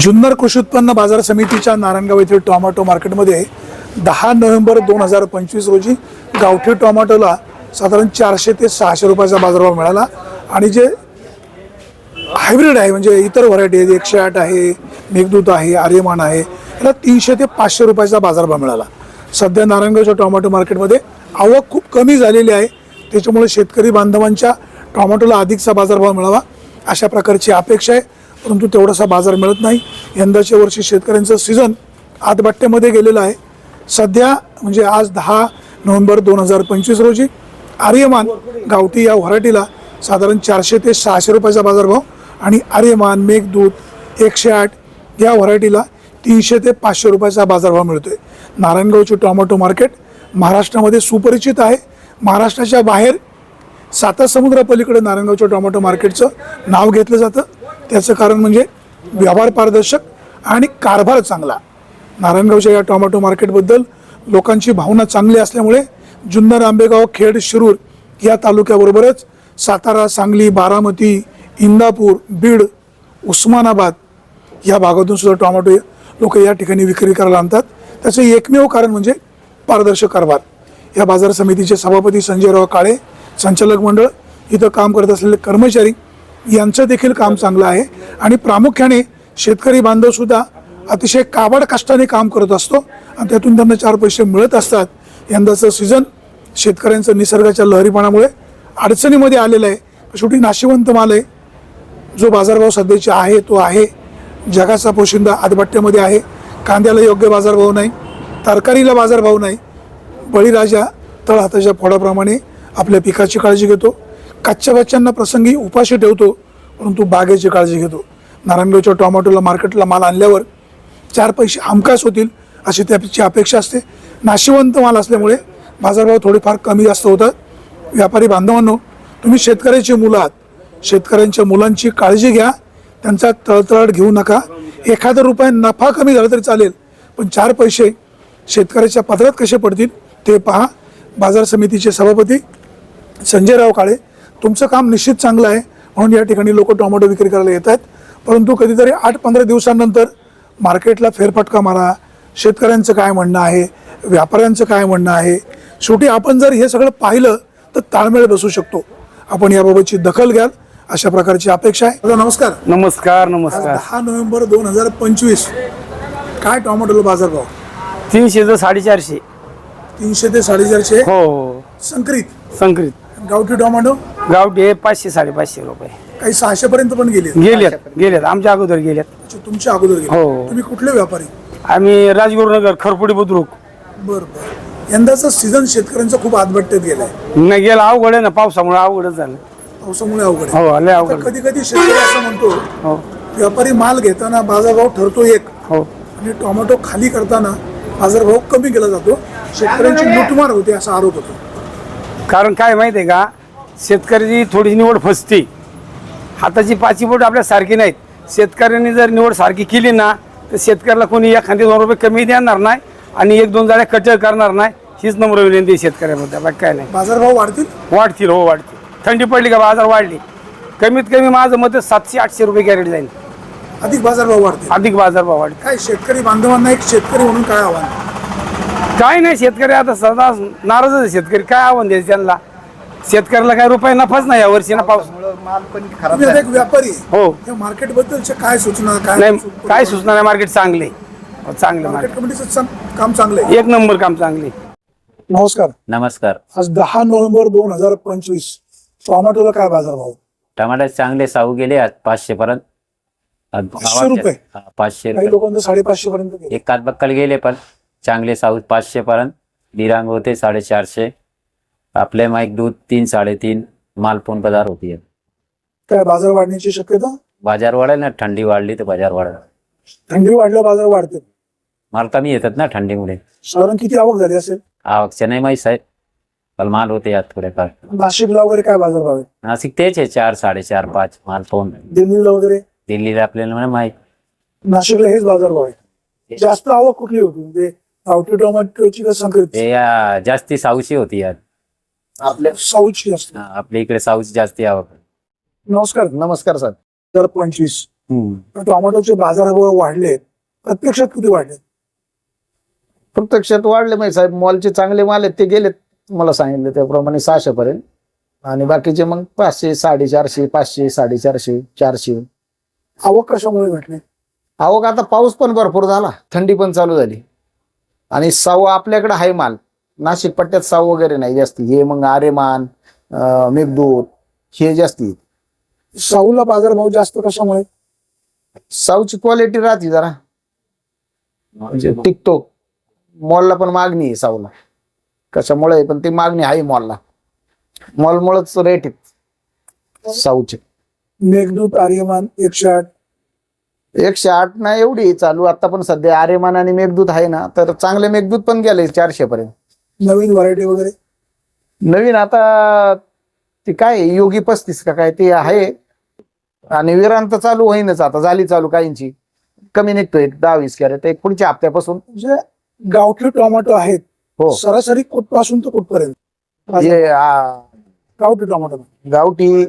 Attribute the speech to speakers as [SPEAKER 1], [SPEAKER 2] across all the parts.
[SPEAKER 1] जुन्नर कृषी उत्पन्न बाजार समितीच्या नारायणगाव येथील टोमॅटो मार्केटमध्ये दहा नोव्हेंबर दोन हजार पंचवीस रोजी गावठी टोमॅटोला साधारण चारशे ते सहाशे रुपयाचा बाजारभाव मिळाला. आणि जे हायब्रिड आहे म्हणजे इतर व्हरायटी आहेत एकशे आठ आहे मेघदूत आहे आर्यमान आहे याला तीनशे ते पाचशे रुपयाचा बाजारभाव मिळाला. सध्या नारायणगावच्या टोमॅटो मार्केटमध्ये आवक खूप कमी झालेली आहे. त्याच्यामुळे शेतकरी बांधवांच्या टोमॅटोला अधिकचा बाजारभाव मिळावा अशा प्रकारची अपेक्षा आहे. परंतु तेवढासा बाजार मिळत नाही. यंदाच्या वर्षी शेतकऱ्यांचं सीझन आतबट्ट्यामध्ये गेलेलं आहे. सध्या म्हणजे आज दहा नोव्हेंबर दोन हजार पंचवीस रोजी आर्यमान गावठी या व्हरायटीला साधारण चारशे ते सहाशे रुपयाचा बाजारभाव आणि आर्यमान मेघदूत एकशे आठ या व्हरायटीला तीनशे ते पाचशे रुपयाचा बाजारभाव मिळतोय. नारायणगावचे टोमॅटो मार्केट महाराष्ट्रामध्ये सुपरिचित आहे. महाराष्ट्राच्या बाहेर सातासमुद्रापलीकडे नारायणगावच्या टोमॅटो मार्केटचं नाव घेतलं जातं. त्याचं कारण म्हणजे व्यवहार पारदर्शक आणि कारभार चांगला. नारायणगावच्या या टोमॅटो मार्केटबद्दल लोकांची भावना चांगली असल्यामुळे जुन्नर आंबेगाव खेड शिरूर या तालुक्याबरोबरच सातारा सांगली बारामती इंदापूर बीड उस्मानाबाद या भागातून सुद्धा टोमॅटो लोक या ठिकाणी विक्री करायला आणतात. त्याचं एकमेव कारण म्हणजे पारदर्शक कारभार. या बाजार समितीचे सभापती संजयराव काळे संचालक मंडळ इथं काम करत असलेले कर्मचारी यांचं देखील काम चांगलं आहे. आणि प्रामुख्याने शेतकरी बांधवसुद्धा अतिशय काबाड कष्टाने काम करत असतो. आणि त्यातून त्यांना चार पैसे मिळत असतात. यंदाचं सीझन शेतकऱ्यांचं निसर्गाच्या लहरीपणामुळे अडचणीमध्ये आलेलं आहे. शेवटी नाशिवंत माल आहे. जो बाजारभाव सध्याचा आहे तो आहे. जगाचा पोशिंदा आदबट्ट्यामध्ये आहे. कांद्याला योग्य बाजारभाव नाही. तरकारीला बाजारभाव नाही. बळीराजा तळहाताच्या फोडाप्रमाणे आपल्या पिकाची काळजी घेतो. कच्च्या बच्च्यांना प्रसंगी उपाशी ठेवतो परंतु बागेची काळजी घेतो. नारायणगावच्या टोमॅटोला मार्केटला माल आणल्यावर चार पैसे हमखास होतील अशी त्याची अपेक्षा असते. नाशिवंत माल असल्यामुळे बाजारभाव थोडेफार कमी जास्त होतात. व्यापारी बांधवांनो तुम्ही शेतकऱ्याची मुलं आहात. शेतकऱ्यांच्या मुलांची काळजी घ्या. त्यांचा तळतळाट घेऊ नका. एखादा रुपया नफा कमी झाला तरी चालेल पण चार पैसे शेतकऱ्याच्या पदरात कसे पडतील ते पहा. बाजार समितीचे सभापती संजयराव काळे तुमचं काम निश्चित चांगलं आहे म्हणून या ठिकाणी लोक टोमॅटो विक्री करायला येत आहेत. परंतु कधीतरी आठ पंधरा दिवसांनंतर मार्केटला फेरफटका मारा. शेतकऱ्यांचं काय म्हणणं आहे? व्यापाऱ्यांचं काय म्हणणं आहे? शेवटी आपण जर हे सगळं पाहिलं तर ताळमेळ बसू शकतो. आपण याबाबतची दखल घ्याल. अशा प्रकारची अपेक्षा आहे. नमस्कार.
[SPEAKER 2] नमस्कार नमस्कार.
[SPEAKER 1] दहा नोव्हेंबर दोन हजार पंचवीस. काय टोमॅटोला बाजारभाव
[SPEAKER 2] तीनशे तर साडेचारशे.
[SPEAKER 1] तीनशे ते साडेचारशे?
[SPEAKER 2] हो हो.
[SPEAKER 1] संकरित?
[SPEAKER 2] संकरित.
[SPEAKER 1] गावठी टोमॅटो?
[SPEAKER 2] गावठी पाचशे साडेपाचशे रुपये.
[SPEAKER 1] काही सहाशे पर्यंत पण गेले
[SPEAKER 2] गेलेत गेलेत. आमच्या अगोदर गेलेत.
[SPEAKER 1] अच्छा, तुमच्या अगोदर गेले
[SPEAKER 2] हो.
[SPEAKER 1] तुम्ही कुठले व्यापारी?
[SPEAKER 2] आम्ही राजगुरुनगर खरपुडी बुद्रुक.
[SPEAKER 1] बर बर. यंदाचं सीझन शेतकऱ्यांचं खूप आदबट्ट्यात गेलाय.
[SPEAKER 2] नाही गेला अवघड आहे ना पावसामुळे अवघडच झालं.
[SPEAKER 1] पावसामुळे अवघड आहे.
[SPEAKER 2] हो लय अवघड
[SPEAKER 1] कधी कधी शेतकरी असं म्हणतो
[SPEAKER 2] हो.
[SPEAKER 1] व्यापारी माल घेताना बाजारभाव ठरतो एक.
[SPEAKER 2] हो.
[SPEAKER 1] आणि टोमॅटो खाली करताना बाजारभाव कमी केला जातो. शेतकऱ्यांची लुटमार होते असा आरोप होतो.
[SPEAKER 2] कारण काय माहिती आहे का? शेतकऱ्याची थोडी निवड फसते. हाताची पाची बोट आपल्या सारखी नाहीत. शेतकऱ्यांनी जर निवड सारखी केली ना तर शेतकऱ्याला कोणी एखादी दोन रुपये कमी देणार नाही आणि एक दोन जाड्या कटर करणार नाही. हीच नम्र विनंती शेतकऱ्याबद्दल. बाकी काय नाही.
[SPEAKER 1] बाजारभाव वाढतील?
[SPEAKER 2] वाढतील हो वाढतील. थंडी पडली का बाजार वाढली? कमीत कमी माझं मत सातशे आठशे रुपये कॅरेट जाईल.
[SPEAKER 1] अधिक बाजारभाव वाढतील.
[SPEAKER 2] अधिक बाजारभाव वाढतील.
[SPEAKER 1] काय शेतकरी बांधवांना एक शेतकरी म्हणून काय आव्हान?
[SPEAKER 2] काय नाही शेतकरी आता सदा नाराजच आहे शेतकरी. काय आव्हान द्यायचं त्यांना? शेतकऱ्याला काय रुपये नफाच नाही या वर्षी ना पाऊस.
[SPEAKER 1] तुम्ही आता एक व्यापारी आहे.
[SPEAKER 2] हो.
[SPEAKER 1] या मार्केट बद्दलच्या काय सूचना काय
[SPEAKER 2] नाही काय सुचणार नाही मार्केट चांगले. हो, चांगलं
[SPEAKER 1] मार्केट
[SPEAKER 2] मार्केट.
[SPEAKER 1] कमिटीचं काम चांगलं आहे.
[SPEAKER 2] एक नंबर काम चांगले.
[SPEAKER 1] नमस्कार.
[SPEAKER 3] नमस्कार.
[SPEAKER 1] आज दहा नोव्हेंबर दोन हजार पंचवीस टोमॅटोला काय बाजारभाव
[SPEAKER 3] टमाटे चांगले साऊ गेले आज पाचशे पर्यंत. आज
[SPEAKER 1] पाचशे
[SPEAKER 3] भावाचे-
[SPEAKER 1] रुपये?
[SPEAKER 3] हा, पाचशे
[SPEAKER 1] काही
[SPEAKER 3] रुपये.
[SPEAKER 1] लोकांचं साडेपाचशे पर्यंत गेलं.
[SPEAKER 3] एक कात बक्कल गेले पण चांगले साऊ पाचशे पर्यंत. दिरांग होते साडेचारशे. आपले माईक दूध तीन साडेतीन मालपून पदार होती.
[SPEAKER 1] काय बाजार वाढण्याची शक्यता?
[SPEAKER 3] बाजार वाढेल ना थंडी वाढली तर बाजार वाढेल.
[SPEAKER 1] थंडी वाढल्यावर बाजार वाढते.
[SPEAKER 3] माल कमी येतात ना थंडीमुळे.
[SPEAKER 1] साधारण किती आवक झाली असेल?
[SPEAKER 3] आवकच्या नाही माहीत साहेब पण माल होते यात थोडेफार.
[SPEAKER 1] नाशिकला वगैरे काय बाजारभाव आहे?
[SPEAKER 3] नाशिक तेच आहे चार साडेचार पाच माल पाहून
[SPEAKER 1] दिल्लीला वगैरे?
[SPEAKER 3] दिल्लीला आपल्याला म्हणे माहीत.
[SPEAKER 1] नाशिकला हेच बाजारभाव आहे. जास्त आवक कुठली होती? म्हणजे गावठी टोमॅटोची का संकरित
[SPEAKER 3] ते या जास्ती साऊची होती यात.
[SPEAKER 1] आपल्या साऊथची असते
[SPEAKER 3] हा, आपल्या इकडे साऊची जास्ती आवक
[SPEAKER 1] नमस्कार.
[SPEAKER 4] नमस्कार सर.
[SPEAKER 1] हजार पंचवीस. पण टोमॅटोचे बाजारभाव वाढले. प्रत्यक्षात किती वाढले?
[SPEAKER 4] प्रत्यक्षात वाढले माहिती साहेब मॉलचे चांगले माल आहेत ते गेलेत. मला सांगितलं त्याप्रमाणे सहाशे पर्यंत. आणि बाकीचे मग पाचशे साडेचारशे पाचशे साडेचारशे चारशे.
[SPEAKER 1] आवक कशामुळे घटली
[SPEAKER 4] आवक आता पाऊस पण भरपूर झाला. थंडी पण चालू झाली. आणि साव आपल्याकडे आहे माल. नाशिक पट्ट्यात साव वगैरे नाही जास्ती. हे मग आरेमान अं, मेघदूत हे जास्ती.
[SPEAKER 1] साऊला बाजारभाव जास्त कशामुळे?
[SPEAKER 4] सावची क्वालिटी राहते जरा. म्हणजे टिकतो मॉलला पण मागणी आहे सावला कशामुळे पण ती मागणी आहे मॉलला मॉलमुळेच रेट आहेत साऊचे.
[SPEAKER 1] मेघदूत आर्यमान एकशे आठ.
[SPEAKER 4] एकशे आठ ना एवढी चालू. आता पण सध्या आरेमान आणि मेघदूत आहे ना तर चांगले मेघदूत पण गेले चारशे पर्यंत.
[SPEAKER 1] नवीन व्हरायटी वगैरे?
[SPEAKER 4] नवीन आता ती काय आहे, योगी पस्तीस का काय ते आहे. आणि विरांत चालू होईनच आता झाली चालू काहींची. कमी निघतोय दहा वीस कॅरेट एक पुढच्या हप्त्यापासून.
[SPEAKER 1] म्हणजे गावठी टोमॅटो आहेत.
[SPEAKER 4] हो.
[SPEAKER 1] सरासरी कुठपासून तर कुठपर्यंत?
[SPEAKER 4] हे आ,
[SPEAKER 1] गावठी टोमॅटो.
[SPEAKER 4] गावठी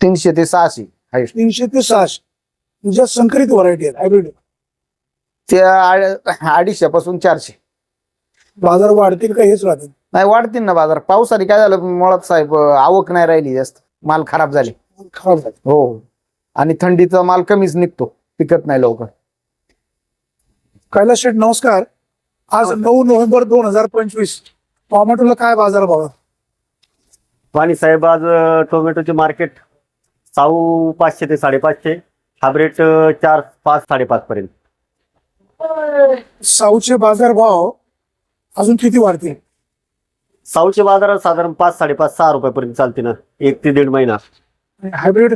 [SPEAKER 4] तीनशे ते सहाशे. आहे
[SPEAKER 1] तीनशे ते सहाशे. म्हणजे संकरित व्हरायटी आहेत हायब्रिड
[SPEAKER 4] त्या अडीचशे चारशे.
[SPEAKER 1] बाजार वाढतील का हेच राहतील.
[SPEAKER 4] नाही वाढतील ना बाजार. पावसाने काय झालं मुळात साहेब आवक नाही राहिली जास्त. माल खराब झाले.
[SPEAKER 1] खराब झाले.
[SPEAKER 4] हो. आणि थंडीचा माल कमीच निघतो. पिकत नाही लवकर.
[SPEAKER 1] कैलास शेठ नमस्कार. आज नऊ नोव्हेंबर दोन हजार पंचवीस. टोमॅटोला काय बाजार भाव आहे?
[SPEAKER 5] वाणी साहेब आज टोमॅटोचे मार्केट साऊ पाचशे ते साडेपाचशे. हायब्रेड अ, चार पाच साडेपाच पर्यंत.
[SPEAKER 1] साऊचे बाजार भाव अजून किती वाढतील?
[SPEAKER 5] साऊचे बाजार साधारण पाच साडेपाच सहा रुपयापर्यंत चालते ना. एक ते दीड महिना.
[SPEAKER 1] हायब्रिड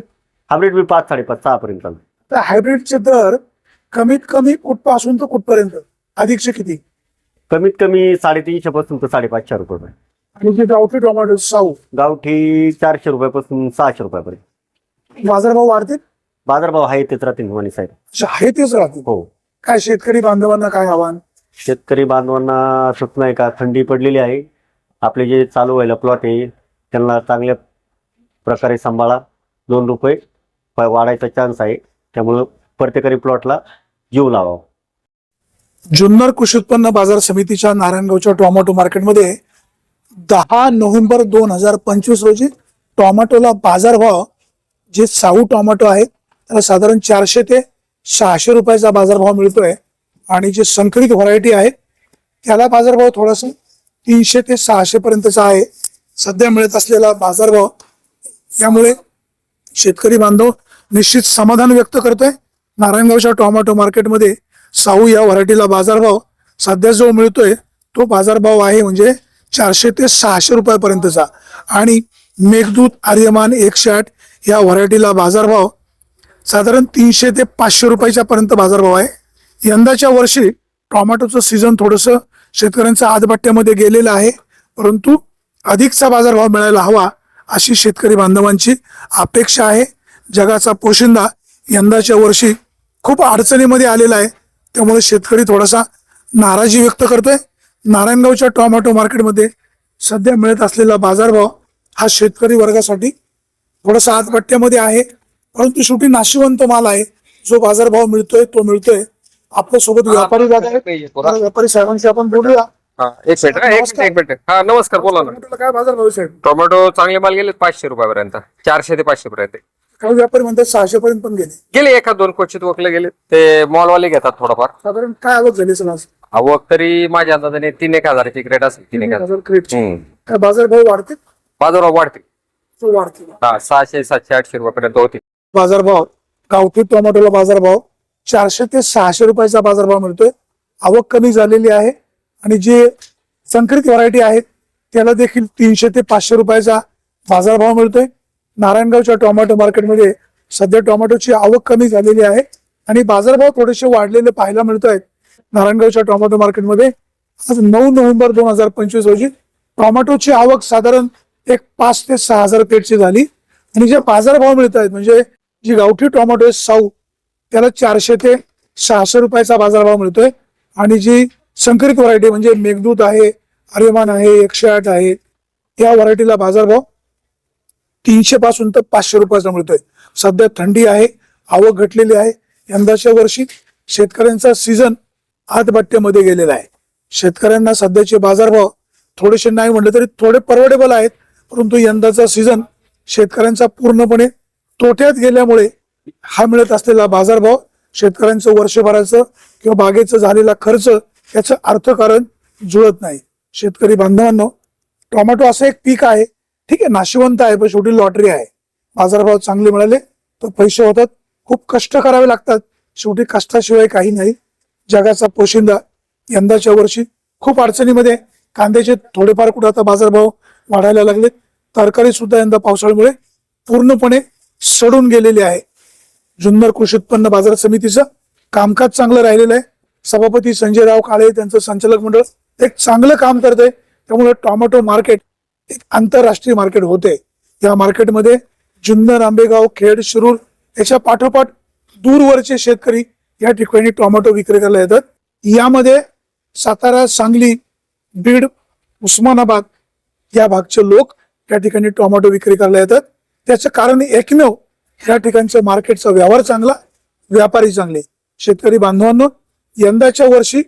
[SPEAKER 5] हायब्रेड बी पाच साडेपाच सहा पर्यंत चालते
[SPEAKER 1] तर हायब्रिडचे दर कमीत कमी कुठपासून तर कुठपर्यंत? अधिकचे किती?
[SPEAKER 5] कमीत कमी साडेतीनशे पासून तर साडेपाचशे रुपये
[SPEAKER 1] आणि जे गावठी टोमॅटो साऊ?
[SPEAKER 5] गावठी चारशे रुपयापासून सहाशे रुपयापर्यंत.
[SPEAKER 1] बाजारभाव वाढतील?
[SPEAKER 5] बाजारभाव आहे तेच राहतील वाणी साहेब.
[SPEAKER 1] अच्छा, आहे तेच राहतील.
[SPEAKER 5] हो.
[SPEAKER 1] काय शेतकरी बांधवांना काय आव्हान?
[SPEAKER 5] शेतकरी बांधवांना सूचना आहे का थंडी पडलेली आहे. आपले जे चालू व्हायला प्लॉट आहे त्यांना चांगल्या प्रकारे सांभाळा. दोन रुपये वाढायचा चान्स आहे. त्यामुळं प्रत्येकाने प्लॉटला जीव लावा
[SPEAKER 1] जुन्नर कृषी उत्पन्न बाजार समितीच्या नारायणगावच्या टोमॅटो मार्केटमध्ये दहा नोव्हेंबर दोन हजार पंचवीस रोजी टोमॅटोला बाजारभाव जे साऊ टोमॅटो आहेत त्याला साधारण चारशे ते सहाशे रुपयाचा बाजारभाव मिळतोय. आणि जे संकरित व्हरायटी आहे त्याला बाजारभाव थोडासा तीनशे ते सहाशे पर्यंतचा आहे. सध्या मिळत असलेला बाजारभाव यामुळे शेतकरी बांधव निश्चित समाधान व्यक्त करतोय. नारायणगावच्या टोमॅटो मार्केटमध्ये साऊ या व्हरायटीला बाजारभाव सध्या जो मिळतोय तो बाजारभाव आहे म्हणजे चारशे ते सहाशे रुपयापर्यंतचा. आणि मेघदूत आर्यमान एकशे आठ या व्हरायटीला बाजारभाव साधारण तीनशे ते पाचशे रुपयाच्या पर्यंत बाजारभाव आहे. यंदाच्या वर्षी टोमॅटोचं सीझन थोडंसं शेतकऱ्यांचं आदबट्ट्यामध्ये गेलेलं आहे. परंतु अधिकचा बाजारभाव मिळायला हवा अशी शेतकरी बांधवांची अपेक्षा आहे. जगाचा पोशिंदा यंदाच्या वर्षी खूप अडचणीमध्ये आलेला आहे. त्यामुळे शेतकरी थोडासा नाराजी व्यक्त करतोय. नारायणगावच्या टोमॅटो मार्केटमध्ये सध्या मिळत असलेला बाजारभाव हा शेतकरी वर्गासाठी थोडासा आतपट्ट्यामध्ये आहे. परंतु शेवटी नाशिवंत माल आहे. जो बाजारभाव मिळतोय तो मिळतोय. आपल्यासोबत व्यापारी दादा आहेत. व्यापारी साहेबांशी आपण बोलूया.
[SPEAKER 6] हा एक मिनिट हा, एक मिनिट एक मिनिट. हा नमस्कार बोला ना.
[SPEAKER 1] टोमॅटोला काय बाजारभाव आहे साहेब?
[SPEAKER 6] टोमॅटो चांगले माल गेले पाचशे रुपयापर्यंत चारशे ते पाचशे पर्यंत.
[SPEAKER 1] काही व्यापारी म्हणतात सहाशे पर्यंत पण गेले.
[SPEAKER 6] गेले एखाद दोन क्वचित वकले गेले. ते मॉलवाले घेतात थोडंफार.
[SPEAKER 1] साधारण काय आवक झाली आज?
[SPEAKER 6] आवक तरी माझ्या अंदाजाने तीन एक हजाराची ग्रेड असेल तीन एक हजार.
[SPEAKER 1] हजार क्रेटचे
[SPEAKER 6] हम्म.
[SPEAKER 1] काय वाढतील?
[SPEAKER 6] बाजारभाव वाढते
[SPEAKER 1] तो वाढतील.
[SPEAKER 6] हा सहाशे सातशे आठशे रुपयापर्यंत होती
[SPEAKER 1] बाजारभाव गावठी टोमॅटोला बाजारभाव चारशे ते सहाशे रुपयाचा बाजारभाव मिळतोय. आवक कमी झालेली आहे आणि जे संकरित व्हरायटी आहेत त्याला देखील तीनशे ते पाचशे रुपयाचा बाजारभाव मिळतोय. नारायणगावच्या टोमॅटो मार्केटमध्ये सध्या टोमॅटोची आवक कमी झालेली आहे आणि बाजारभाव थोडेसे वाढलेले पाहायला मिळत आहेत नारायणगावच्या टोमॅटो मार्केटमध्ये आज नऊ नोव्हेंबर दोन हजार पंचवीस रोजी टोमॅटोची आवक साधारण एक पाच ते सहा हजार पेटची झाली. आणि जे बाजारभाव मिळत आहेत म्हणजे जी गावठी टोमॅटो आहे साऊ त्याला चारशे ते सहाशे रुपयाचा बाजारभाव मिळतोय. आणि जी संकरित व्हरायटी म्हणजे मेघदूत आहे आर्यमान आहे एकशे आठ आहे या व्हरायटीला बाजारभाव तीनशे पासून तर पाचशे रुपयाचा मिळतोय. सध्या थंडी आहे आवक घटलेली आहे. यंदाच्या वर्षी शेतकऱ्यांचा सीझन आतबट्ट्यामध्ये गेलेला आहे. शेतकऱ्यांना सध्याचे बाजारभाव थोडेसे नाही म्हणले तरी थोडे परवडेबल आहेत. परंतु यंदाचा सीझन शेतकऱ्यांचा पूर्णपणे तोट्यात गेल्यामुळे हा मिळत असलेला बाजारभाव शेतकऱ्यांचं वर्षभराचं किंवा बागेचं झालेला खर्च याचं अर्थकारण जुळत नाही. शेतकरी बांधवांनो टोमॅटो असं एक पीक आहे. ठीक आहे नाशिवंत आहे पण शेवटी लॉटरी आहे. बाजारभाव चांगले मिळाले तर पैसे होतात. खूप कष्ट करावे लागतात. शेवटी कष्टाशिवाय काही नाही. जगाचा पोशिंदा यंदाच्या वर्षी खूप अडचणीमध्ये कांद्याचे थोडेफार कुठे आता बाजारभाव वाढायला लागले तरकारी सुद्धा यंदा पावसाळ्यामुळे पूर्णपणे सडून गेलेली आहे. जुन्नर कृषी उत्पन्न बाजार समितीचं कामकाज चांगलं राहिलेलं आहे. सभापती संजय राव काळे त्यांचं संचालक मंडळ एक चांगलं काम करत आहे त्यामुळे टोमॅटो मार्केट एक आंतरराष्ट्रीय मार्केट होते. या मार्केटमध्ये जुन्नर आंबेगाव खेड शिरूर याच्या पाठोपाठ दूरवरचे शेतकरी या ठिकाणी टोमॅटो विक्री करायला येतात. यामध्ये सातारा सांगली बीड उस्मानाबाद या भागचे लोक या ठिकाणी टोमॅटो विक्री करायला येतात. त्याचं कारण एकमेव या ठिकाणचं मार्केटचा व्यवहार चांगला व्यापारी चांगले. शेतकरी बांधवांनो यंदाच्या वर्षी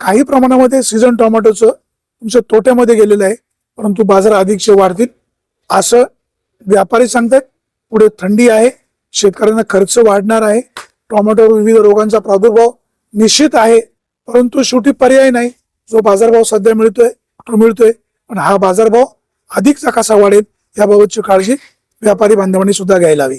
[SPEAKER 1] काही प्रमाणामध्ये सीझन टोमॅटोचं तुमच्या तोट्यामध्ये गेलेलं आहे परंतु बाजार अधिकचे वाढतील असं व्यापारी सांगतात पुढे थंडी आहे शेतकऱ्यांना खर्च वाढणार आहे टोमॅटोवर विविध रोगांचा प्रादुर्भाव निश्चित आहे परंतु शेवटी पर्याय नाही. जो बाजारभाव सध्या मिळतोय तो मिळतोय पण हा बाजारभाव अधिकचा कसा वाढेल याबाबतची काळजी व्यापारी बांधवांनी सुद्धा घ्यायला हवी.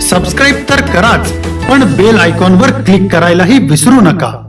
[SPEAKER 7] सबस्क्राईब तर कराच पण बेल आयकॉनवर क्लिक करायलाही विसरू नका.